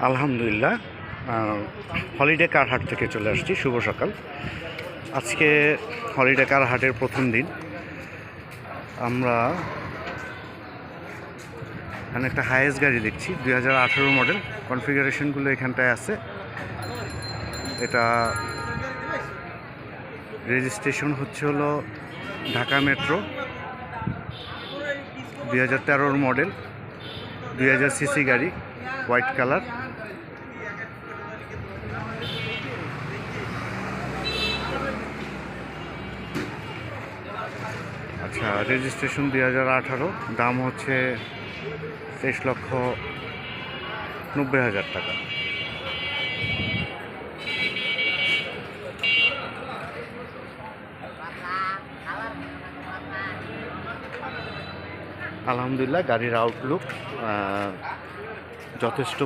আলহামদুলিল্লাহ। হলিডে কার হাট থেকে চলে আসছি, শুভ সকাল। আজকে হলিডে কার হাটের প্রথম দিন। আমরা এখানে একটা হায়েস্ট গাড়ি দেখছি, দুই হাজার আঠারো মডেল। কনফিগারেশনগুলো এখানটায় আছে। এটা রেজিস্ট্রেশন হচ্ছে হলো ঢাকা মেট্রো। দুই হাজার মডেল, দুই হাজার সিসি গাড়ি। White colour. আচ্ছা রেজিস্ট্রেশন দুই হাজার আঠারো, দাম হচ্ছে তেইশ লক্ষ নব্বই হাজার টাকা। আলহামদুলিল্লাহ, গাড়ির আউটলুক যথেষ্ট